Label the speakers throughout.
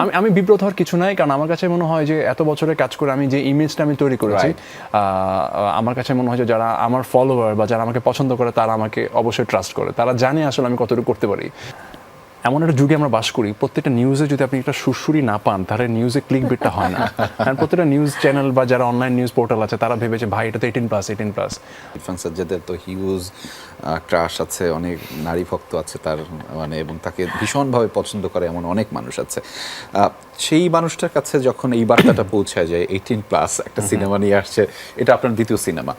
Speaker 1: আমি আমি বিব্রত হওয়ার কিছু নাই কারণ আমার কাছে মনে হয় যে এত বছরের কাজ করে আমি যে ইমেজটা আমি তৈরি করেছি আমার কাছে মনে হয় যে যারা আমার ফলোয়ার বা যারা আমাকে পছন্দ করে তারা আমাকে অবশ্যই ট্রাস্ট করে। তারা জানে আসলে আমি কতটুকু করতে পারি। এমন একটা যুগে আমরা বাস করি প্রত্যেকটা নিউজে যদি আপনি একটা সুরসুরি না পান তাহলে নিউজে ক্লিক বিটটা হয় না। কারণ প্রত্যেকটা নিউজ চ্যানেল বা যারা অনলাইন নিউজ পোর্টাল আছে তারা ভেবেছে ভাই এটা তো eighteen plus eighteen plus
Speaker 2: Irfan সাজ্জাদের তো হিউজ ক্রাশ আছে অনেক নারী ভক্ত আছে তার মানে এবং তাকে ভীষণভাবে পছন্দ করে এমন অনেক মানুষ আছে। সেই মানুষটার কাছে যখন এই বার্তাটা পৌঁছায় যায় এইটিন প্লাস একটা সিনেমা নিয়ে আসছে এটা আপনার দ্বিতীয় সিনেমা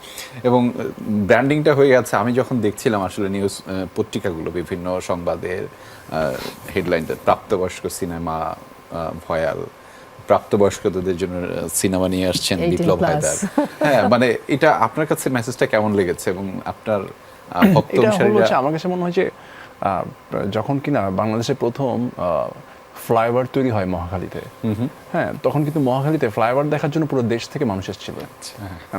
Speaker 2: এবং ব্র্যান্ডিংটা হয়ে গেছে। আমি যখন দেখছিলাম আসলে নিউজ পত্রিকাগুলো বিভিন্ন সংবাদের হেডলাইনটা প্রাপ্তবয়স্ক সিনেমা ভয়াল। প্রাপ্তবয়স্কদের জন্য সিনেমা নিয়ে আসছেন বিপ্লব হায়দার। হ্যাঁ মানে এটা আপনার কাছে মেসেজটা কেমন লেগেছে এবং আপনার ভক্ত অনুসারীরা
Speaker 1: আমার কাছে মনে হয় যে যখন কিনা বাংলাদেশে প্রথম ফ্লাইওভার তৈরি হয় মহাখালীতে হ্যাঁ তখন কিন্তু মহাখালীতে ফ্লাইওভার দেখার জন্য পুরো দেশ থেকে মানুষ এসেছিল।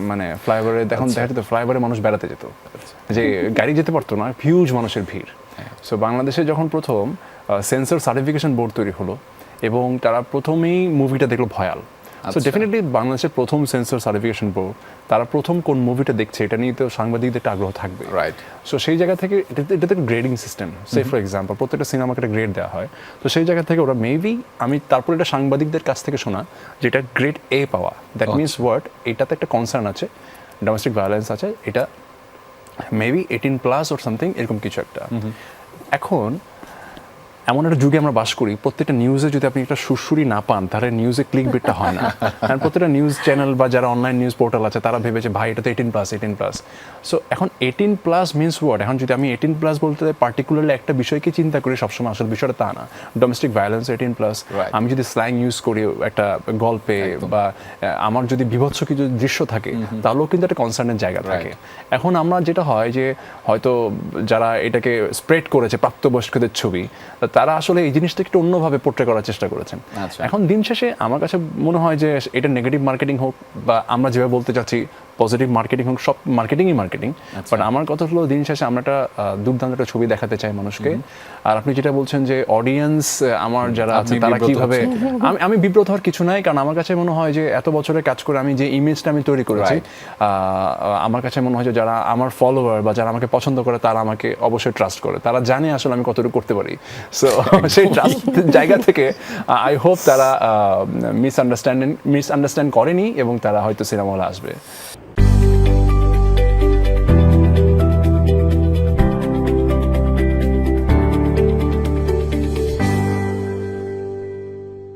Speaker 1: মানে ফ্লাইওভারে দেখুন দেখা যেত ফ্লাইওভারে মানুষ বেড়াতে যেত। যে গাড়ি যেতে পারতো না হিউজ মানুষের ভিড়। সো বাংলাদেশে যখন প্রথম সেন্সর সার্টিফিকেশন বোর্ড তৈরি হলো এবং তারা প্রথমেই মুভিটা দেখল ভয়াল। সো। ডেফিনেটলি বাংলাদেশের প্রথম সেন্সর সার্টিফিকেশন বোর্ড তারা প্রথম কোন মুভিটা দেখছে এটা নিয়ে তো সাংবাদিকদের একটা আগ্রহ থাকবে।
Speaker 2: Right.
Speaker 1: সো সেই জায়গা থেকে এটাতে এটাতে একটা grading system say for example প্রত্যেকটা সিনেমাকে একটা গ্রেড দেওয়া হয়। তো সেই জায়গা থেকে ওরা মেবি আমি তারপর এটা সাংবাদিকদের কাছ থেকে শোনা যেটা গ্রেড এ পাওয়া। দ্যাট মিনস ওয়ার্ড এটাতে একটা কনসার্ন আছে ডোমেস্টিক ভায়োলেন্স আছে এটা maybe eighteen plus or something এরকম কিছু একটা। এখন এমন একটা যুগে আমরা বাস করি প্রত্যেকটা নিউজে যদি আপনি একটা সুরসুরি না পান তাহলে নিউজে ক্লিক বিটটা হয় না। কারণ প্রত্যেকটা নিউজ চ্যানেল বা যারা অনলাইন নিউজ পোর্টাল আছে তারা ভেবেছে ভাই এটা তো eighteen plus eighteen plus so এখন এইটিন প্লাস মিনস ওয়ার্ড এখন যদি আমি এইটিন প্লাস বলতে পার্টিকুলারলি একটা বিষয়কে চিন্তা করি সবসময় আসল বিষয়টা তা না। Domestic violence eighteen plus. আমি যদি স্ল্যাং ইউজ করি একটা গল্পে বা আমার যদি বিভৎস কিছু দৃশ্য থাকে তাহলেও কিন্তু একটা কনসার্নের জায়গা থাকে। এখন আমরা যেটা হয় যে হয়তো যারা এটাকে স্প্রেড করেছে প্রাপ্তবয়স্কদের ছবি তারা আসলে এই জিনিসটা একটু অন্যভাবে পোট্রে করার চেষ্টা করেছেন
Speaker 2: আচ্ছা।
Speaker 1: এখন দিন শেষে আমার কাছে মনে হয় যে এটা নেগেটিভ মার্কেটিং হোক বা আমরা যেভাবে বলতে চাচ্ছি পজিটিভ মার্কেটিং হোক সব মার্কেটিংই মার্কেটিং বাট আমার কথা হলো দিন শেষে আমরা একটা দুর্দান্ত একটা ছবি দেখাতে চাই মানুষকে। আর আপনি যেটা বলছেন যে অডিয়েন্স আমার যারা আছে তারা কীভাবে আমি আমি বিব্রত হওয়ার কিছু নাই কারণ আমার কাছে মনে হয় যে এত বছরের কাজ করে আমি যে ইমেজটা আমি তৈরি করেছি আমার কাছে মনে হয় যে যারা আমার ফলোয়ার বা যারা আমাকে পছন্দ করে তারা আমাকে অবশ্যই ট্রাস্ট করে। তারা জানে আসলে আমি কতটুকু করতে পারি। সো সেই ট্রাস্ট জায়গা থেকে আই হোপ তারা মিসআন্ডারস্ট্যান্ডিং মিসআন্ডারস্ট্যান্ড করেনি এবং তারা হয়তো সিনেমা হলে আসবে।